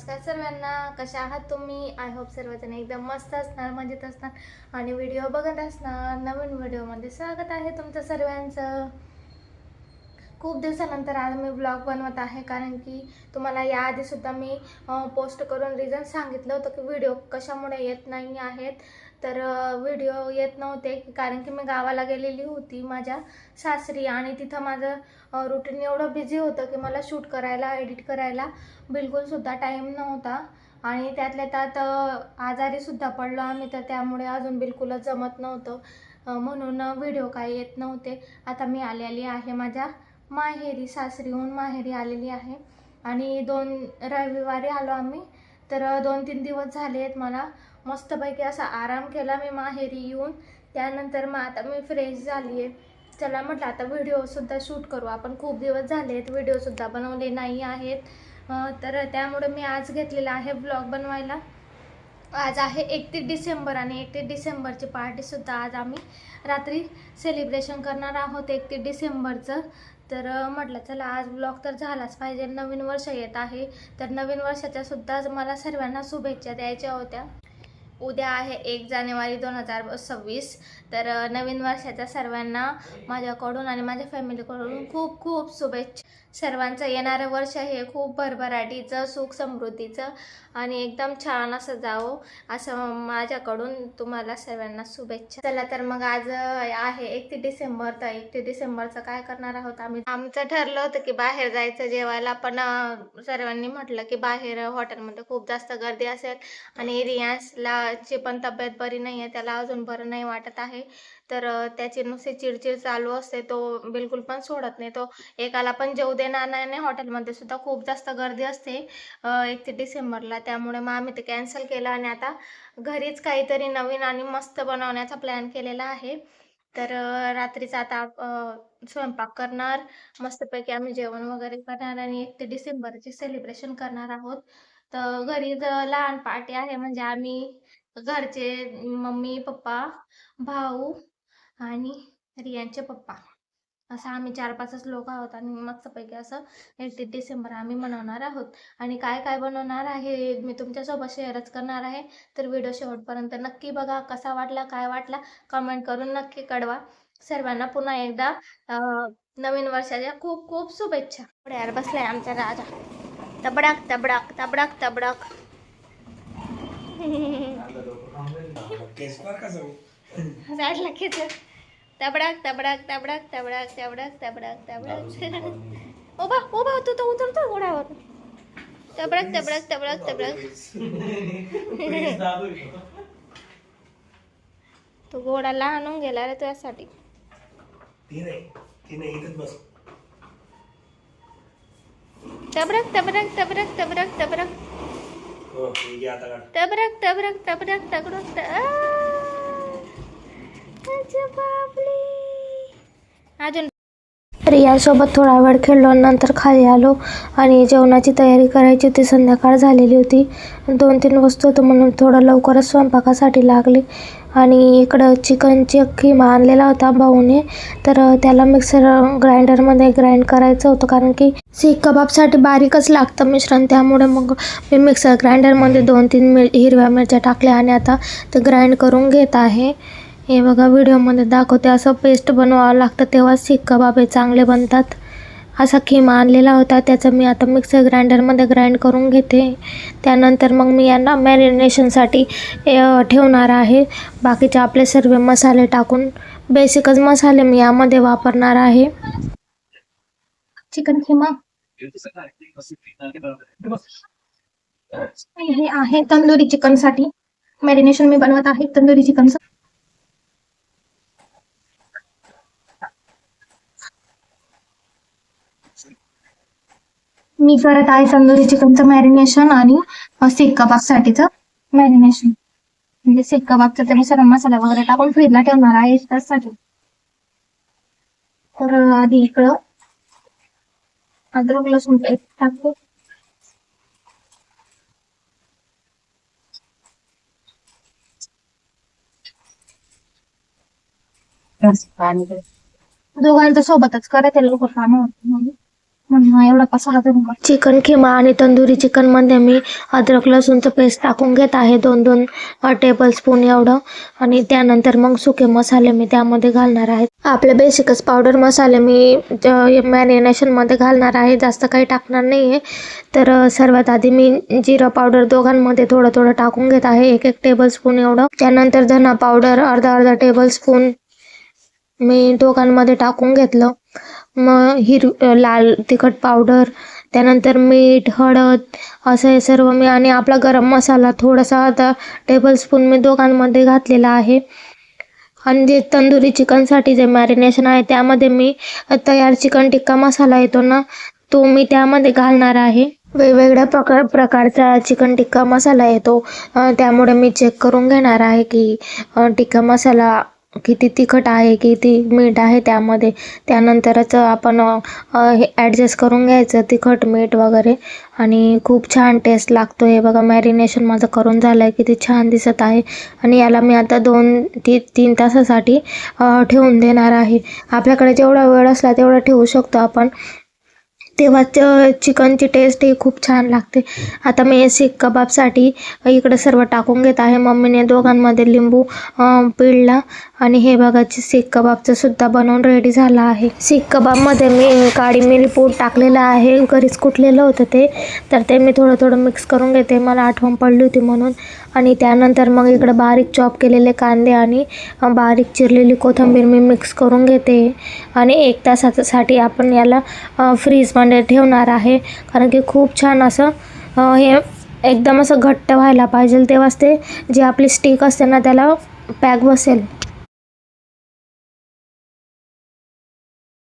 नमस्कार सर्वांना. कशा आहात तुम्ही? आय होप सर्वजण एकदम मस्त असणार मजेत असणार आणि व्हिडिओ बघत असणार. नवीन व्हिडिओमध्ये स्वागत आहे तुमचं सर्वांचं. खूप दिवसानंतर आज मी ब्लॉग बनवत आहे कारण की तुम्हाला याआधीसुद्धा मी पोस्ट करून रिझन सांगितलं होतं की व्हिडिओ कशामुळे येत नाही आहेत. तर व्हिडिओ येत नव्हते कारण की मी गावाला गेलेली होती माझ्या सासरी. आणि तिथं माझं रुटीन एवढं बिझी होतं की मला शूट करायला एडिट करायला बिलकुलसुद्धा टाईम नव्हता. आणि त्यातल्या त्यात आजारीसुद्धा पडलो आम्ही तर त्यामुळे अजून बिलकुलच जमत नव्हतं. म्हणून व्हिडिओ काही येत नव्हते. आता मी आलेली आहे माझ्या माहेरी सासरीहून माहेरी आलेली आहे. आणि दोन रविवारी आलो आम्ही. तर दोन तीन दिवस झाले आहेत मला. मस्तपैकी असा आराम केला मी माहेरी येऊन. त्यानंतर मग आता मी फ्रेश झाली आहे. चला म्हटलं आता व्हिडिओसुद्धा शूट करू. आपण खूप दिवस झाले आहेत व्हिडिओसुद्धा बनवले नाही आहेत. तर त्यामुळे मी आज घेतलेला आहे ब्लॉग बनवायला. आज आहे एकतीस डिसेंबर आणि एकतीस डिसेंबरची पार्टीसुद्धा आज आम्ही रात्री सेलिब्रेशन करणार आहोत एकतीस डिसेंबरचं. तर म्हटलं चला आज ब्लॉग तर झालाच पाहिजे. नवीन वर्ष येत आहे. तर नवीन वर्षाच्या सुद्धा मला सर्वांना शुभेच्छा द्यायच्या होत्या. उद्या आहे एक जानेवारी दोन हजार सव्वीस. तर नवीन वर्षाच्या सर्वांना माझ्याकडून आणि माझ्या फॅमिलीकडून खूप खूप शुभेच्छा. सर्वांचं येणारं वर्ष हे खूप भरभराटीचं सुख समृद्धीचं आणि एकदम छान असं जावं असं माझ्याकडून तुम्हाला सर्वांना शुभेच्छा. चला तर मग आज आहे एकतीस डिसेंबर तर एकतीस डिसेंबरचं काय करणार आहोत आम्ही? आमचं ठरलं होतं की बाहेर जायचं जेवायला पण सर्वांनी म्हटलं की बाहेर हॉटेलमध्ये खूप जास्त गर्दी असेल आणि रियान्सला ची पण तब्येत बरी नाही आहे त्याला अजून बरं नाही वाटत आहे. तर त्याची नुसती चिडचिड चालू असते तो बिलकुल पण सोडत नाही. तो एकाला पण जेऊ देणार नाही आणि हॉटेलमध्ये सुद्धा खूप जास्त गर्दी असते एकतीस डिसेंबरला. त्यामुळे मग आम्ही ते कॅन्सल केलं आणि आता घरीच काहीतरी नवीन आणि मस्त बनवण्याचा प्लॅन केलेला आहे. तर रात्रीचा आता स्वयंपाक करणार. मस्तपैकी आम्ही जेवण वगैरे करणार आणि एक ते डिसेंबरचे सेलिब्रेशन करणार आहोत. तर घरी लहान पार्टी आहे. म्हणजे आम्ही घरचे मम्मी पप्पा भाऊ आणि रियांचे पप्पा. असं आम्ही चार पाचच लोक आहोत आणि मस्तपैकी असं एकतीस डिसेंबर आम्ही मनवणार आहोत. आणि काय काय बनवणार आहे मी तुमच्यासोबत शेअरच करणार आहे. तर व्हिडिओ शेवटपर्यंत नक्की बघा कसा वाटला काय वाटला कमेंट करून नक्की कळवा. सर्वांना पुन्हा एकदा अं, नवीन वर्षाच्या खूप खूप शुभेच्छा. पुढे यार बसलाय आमचा राजा. तबडाक तबडाक तबडाक तबडाक. साईडला खेच तबडाक तबडाक तबडाक तबडाक तबडाक तबडाक तबडाक उभा उभा तू तो उतरतो घोड्यावर तबडाक तबडाक तबडाक तबडाक तो घोडा लहान होऊन गेला रे तुझ्यासाठी तबरक तबरक तबरक तबरक तबरक हो हे तबरक तबरक तबरक तबरक त- आ! अच्छा बापले. अजून रियासोबत थोडा वेळ खेळलो नंतर खाली आलो आणि जेवणाची तयारी करायची होती. संध्याकाळ झालेली होती. दोन तीन वस्तू होतं म्हणून थोडं लवकरच स्वयंपाकासाठी लागली. आणि इकडं चिकनची खिमा आणलेला होता भाऊने. तर त्याला मिक्सर ग्राइंडरमध्ये ग्राइंड करायचं होतं कारण की सीख कबाबसाठी बारीकच लागतं मिश्रण. त्यामुळे मग मी मिक्सर ग्राइंडरमध्ये दोन तीन मिर हिरव्या मिरच्या टाकल्या आणि आता ते ग्राइंड करून घेत आहे. हे बघा व्हिडिओमध्ये दाखवते. असं पेस्ट बनवावं लागतं तेव्हाच सीख कबाब हे चांगले बनतात. असा खिमा आणलेला होता त्याचं मी आता मिक्सर ग्राइंडरमध्ये ग्राइंड करून घेते. त्यानंतर मग मी यांना मॅरिनेशनसाठी ठेवणार आहे. बाकीचे आपले सर्व मसाले टाकून बेसिकच मसाले मी यामध्ये वापरणार आहे. चिकन खिमा. हे आहे तंदुरी चिकनसाठी. मॅरिनेशन मी बनवत आहे तंदुरी चिकनचं. मी करत आहे तंदुरी चिकनचं मॅरिनेशन आणि सीख कबाबसाठीचं मॅरिनेशन म्हणजे सीख कबाबचं ते सर्व मसाला वगैरे टाकून फ्रीजला ठेवणार आहे त्यासाठी. तर अ, आधी इकडं अद्रक लसूण पेस्ट टाकतो. दोघांचं सोबतच करत आहे लवकर काम होत म्हणून एवढा मसाला चिकन खिमा आणि तंदुरी चिकनमध्ये मी अद्रक लसूणचं पेस्ट टाकून घेत आहे. दोन दोन टेबल स्पून एवढं. आणि त्यानंतर मग सुके मसाले मी त्यामध्ये घालणार आहे. आपले बेसिकच पावडर मसाले मी मॅरिनेशनमध्ये घालणार आहे. जास्त काही टाकणार नाही आहे तर सर्वात आधी मी जिरा पावडर दोघांमध्ये थोडं थोडं टाकून घेत आहे. एक एक टेबल स्पून एवढं. त्यानंतर धना पावडर अर्धा अर्धा टेबल स्पून मी दोघांमध्ये टाकून घेतलं. मग हिर लाल तिखट पावडर त्यानंतर मीठ हळद असं हे सर्व मी आणि आपला गरम मसाला थोडासा आता टेबलस्पून मी दोघांमध्ये घातलेला आहे. आणि जे तंदुरी चिकनसाठी जे मॅरिनेशन आहे त्यामध्ये मी तयार चिकन टिक्का मसाला येतो ना तो मी त्यामध्ये घालणार आहे. वेगवेगळ्या प्रकार प्रकारचा चिकन टिक्का मसाला येतो. त्यामुळे मी चेक करून घेणार आहे की टिक्का मसाला किती तिखट आहे किती मीठ आहे त्यामध्ये. त्यानंतरच आपण हे ॲडजस्ट करून घ्यायचं तिखट मीठ वगैरे. आणि खूप छान टेस्ट लागतो हे बघा. मॅरिनेशन माझं करून झालं आहे किती छान दिसत आहे. आणि याला मी आता दोन ती तीन तासासाठी ठेवून देणार आहे. आपल्याकडे जेवढा वेळ असला तेवढा ठेवू शकतो आपण. तेव्हा च- चिकनची टेस्ट ही खूप छान लागते. आता मी सीख कबाबसाठी इकडे सर्व टाकून घेत आहे. मम्मीने दोघांमध्ये लिंबू पिळला. आणि हे बघा सीख कबाबचं सुद्धा बनवून रेडी झाला आहे. सीख कबाबमध्ये मी काळी मिरी पूड टाकलेलं आहे. घरीच कुठलेलं होतं ते. तर ते मी थोडं थोडं मिक्स करून घेते. मला आठवण पडली होती म्हणून. आणि त्यानंतर मग इकडं बारीक चॉप केलेले कांदे आणि बारीक चिरलेली कोथिंबीर मी मिक्स करून घेते. आणि एक तासासाठी आपण याला फ्रीजमध्ये फ्रीजमध्ये ठेवणार आहे. कारण की खूप छान असं हे एकदम असं घट्ट व्हायला पाहिजे तेव्हाच ते जे आपली स्टिक असते ना त्याला पॅक बसेल.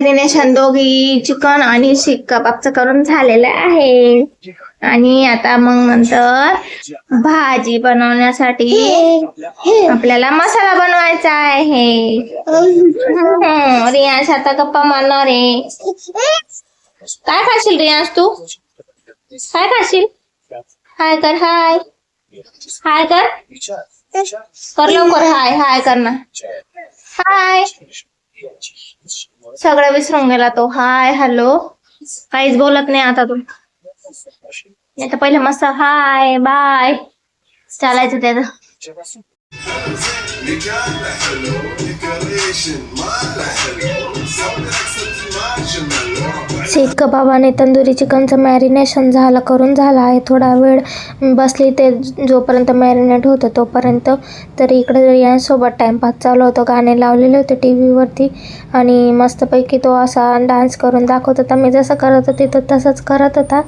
मॅरिनेशन दोघी चिकन आणि शीख कबाबचं करून झालेलं आहे. आणि आता मग नंतर भाजी बनवण्यासाठी आपल्याला मसाला बनवायचा आहे. रियाश आता गप्पा मारणार आहे. काय खाशील रियांश तू? काय खाशील? हाय कर हाय. हाय कर. कर लवकर हाय हाय कर ना. हाय. सगळं विसरून गेला तो. Hi hello. काहीच बोलत नाही आता तू. नाही तर पहिले मस्त हाय बाय. चालायचं त्याचं. सीख कबाब आणि तंदुरी चिकनचं मॅरिनेशन झालं करून झालं आहे. थोडा वेळ बसली ते जोपर्यंत मॅरिनेट होतं तोपर्यंत तर इकडे यांसोबत टाईमपास चालू होतं. गाणे लावलेले होते टी व्हीवरती आणि मस्तपैकी तो असा डान्स करून दाखवत होता. मी जसं करत होती तो तसंच करत होता.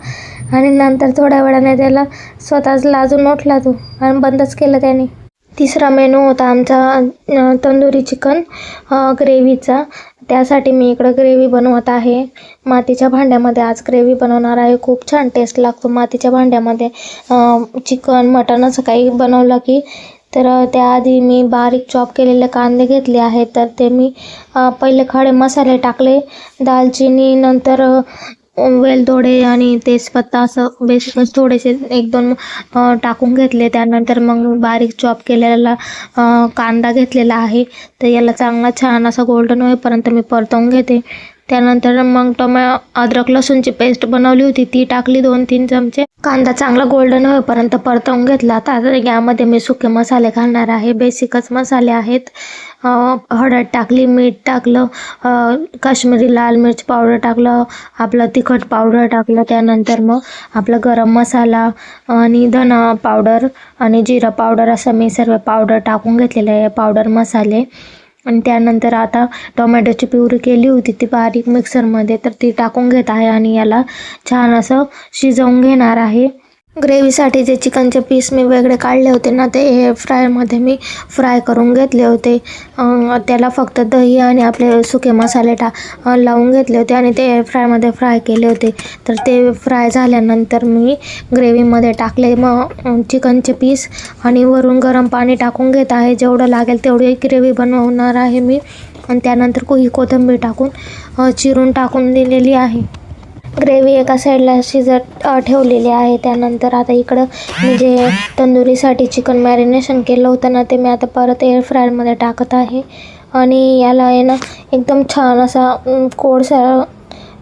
आणि नंतर थोड्या वेळाने त्याला स्वतःच लाजून उठला तो आणि बंदच केलं त्याने. तिसरा मेनू होता आमचा तंदुरी चिकन ग्रेव्हीचा. त्यासाठी मी इकडं ग्रेव्ही बनवत आहे. मातीच्या भांड्यामध्ये आज ग्रेव्ही बनवणार आहे. खूप छान टेस्ट लागतो मातीच्या भांड्यामध्ये. चिकन मटण असं काही बनवलं की. तर त्याआधी मी बारीक चॉप केलेले कांदे घेतले आहेत. तर ते मी पहिले खडे मसाले टाकले दालचिनी नंतर वेल वेलदोडे आणि तेजपत्ता असं बेसिकच थोडेसे एक दोन टाकून घेतले. त्यानंतर मग बारीक चॉप केलेला कांदा घेतलेला आहे. तर याला चांगला छान असा गोल्डन होईपर्यंत मी परतवून घेते. त्यानंतर मग टोमॅ अद्रक लसूणची पेस्ट बनवली होती. ती टाकली दोन तीन चमचे. कांदा चांगला गोल्डन होईपर्यंत परतवून घेतला. आता यामध्ये मी सुके मसाले घालणार आहे. बेसिकच मसाले आहेत. हळद टाकली मीठ टाकलं काश्मीरी लाल मिरच पावडर टाकलं आपलं तिखट पावडर टाकलं त्यानंतर मग आपलं गरम मसाला आणि धना पावडर आणि जिरा पावडर असं मी सर्व पावडर टाकून घेतलेलं आहे. पावडर मसाले. आणि त्यानंतर आता टोमॅटोची प्युरी केली होती ती बारीक मिक्सरमध्ये तर ती टाकून घेत आहे आणि याला छान असं शिजवून घेणार आहे. ग्रेव्हीसाठी जे चिकनचे पीस मी वेगळे काढले होते ना ते एअर फ्रायमध्ये मी फ्राय करून घेतले होते. त्याला फक्त दही आणि आपले सुके मसाले टा लावून घेतले होते आणि ते एअर फ्रायमध्ये फ्राय केले होते. तर ते फ्राय झाल्यानंतर मी ग्रेव्हीमध्ये टाकले. मग चिकनचे पीस आणि वरून गरम पाणी टाकून घेत आहे. जेवढं लागेल तेवढी ग्रेव्ही बनवणार आहे मी. आणि त्यानंतर कोही कोथिंबीर टाकून चिरून टाकून दिलेली आहे. ग्रेव्ही एका साईडला शिजत ठेवलेली आहे त्यानंतर आता इकडं मी जे तंदुरीसाठी चिकन मॅरिनेशन केलं होतं ना ते मी आता परत एअर फ्रायरमध्ये टाकत आहे. आणि याला आहे ना एकदम छान असा कोळसा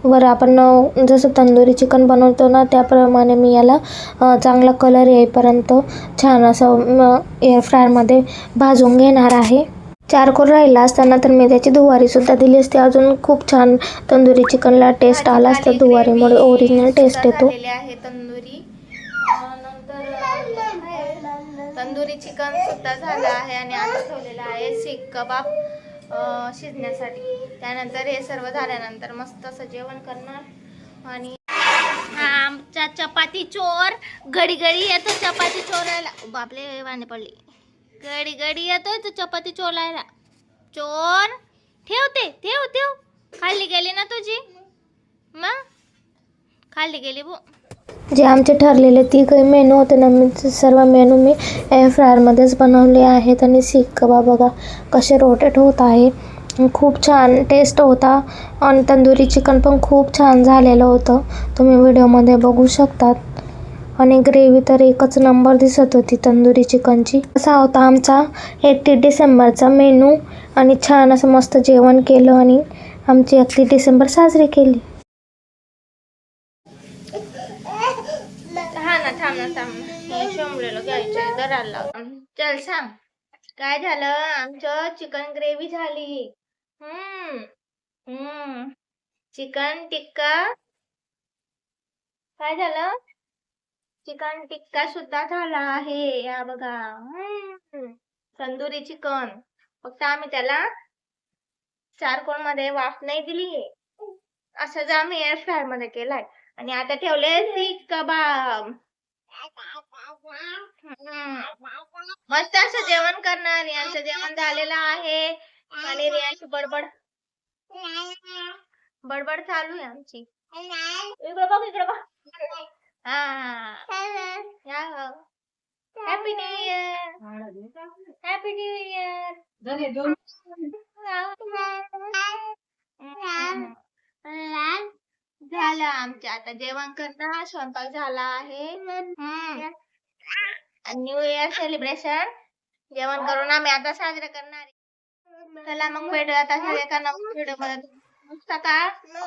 वर आपण जसं तंदुरी चिकन बनवतो ना त्याप्रमाणे मी याला चांगला कलर येईपर्यंत छान असं एअर फ्रायरमध्ये भाजून घेणार आहे. चारकोर राहिला असताना तर मेद्याची धुवारीसुद्धा दिली असते. अजून खूप छान तंदुरी चिकनला टेस्ट आला असता धुवारीमुळे ओरिजिनल टेस्ट येतो आहे तंदुरी. तंदुरी चिकन सुद्धा झालं आहे आणि आता ठेवलेलं आहे सीख कबाब शिजण्यासाठी. त्यानंतर हे सर्व झाल्यानंतर मस्त असं जेवण करणार. आणि आमचा चपाती चोर. घडी घडी येतो चपाती चोरायला. बापले वाने पडली. घडी घडी येतोय तो चपाती चोलायला. चोर ठेवते ठेव ठेव. खाल्ली गेली ना तुझी? मग? खाल्ली गेली बो. जे आमचे ठरलेले तिघही मेनू होते ना मी सर्व मेनू मी एअर फ्रायरमध्येच बनवले आहेत आणि सीख कबाब बघा कसे रोटेट होत आहे. खूप छान टेस्ट होता आणि तंदुरी चिकन पण खूप छान झालेलं होतं. तुम्ही व्हिडिओमध्ये बघू शकतात. आणि ग्रेव्ही तर एकच नंबर दिसत होती तंदुरी चिकनची असा होता आमचा एकतीस डिसेंबरचा मेनू आणि छान असं मस्त जेवण केलं आणि आमची एकतीस डिसेंबर साजरी केली. हा ना थांब ना थांब घ्यायचं दराला चल सांग. काय झालं? आमचं चिकन ग्रेव्ही झाली. हम्म. हम्म. चिकन टिक्का. काय झालं? चिकन टिक्का सुद्धा झाला आहे. या बघा. तंदुरी चिकन. फक्त आम्ही त्याला चारकोलमध्ये वाफ नाही दिली. असंच आम्ही एअर फ्रायरमध्ये केलाय. आणि आता ठेवले सीख कबाब. हम्म. मस्त असं जेवण करणार रियांचं जेवण झालेलं आहे. आणि रियांची बडबड. बडबड चालू आहे आमची. इकडे बघ इकडे बघ. Happy new year happy new year झालं आमच्या आता जेवण करणं स्वयंपाक झाला आहे. न्यू इयर सेलिब्रेशन जेवण करून आम्ही आता साजरे करणार. चला मग भेटूया आता एका नवीन व्हिडिओमध्ये मस्त का?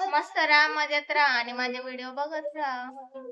मस्त राहा मजेत राहा आणि माझे व्हिडिओ बघत राहा.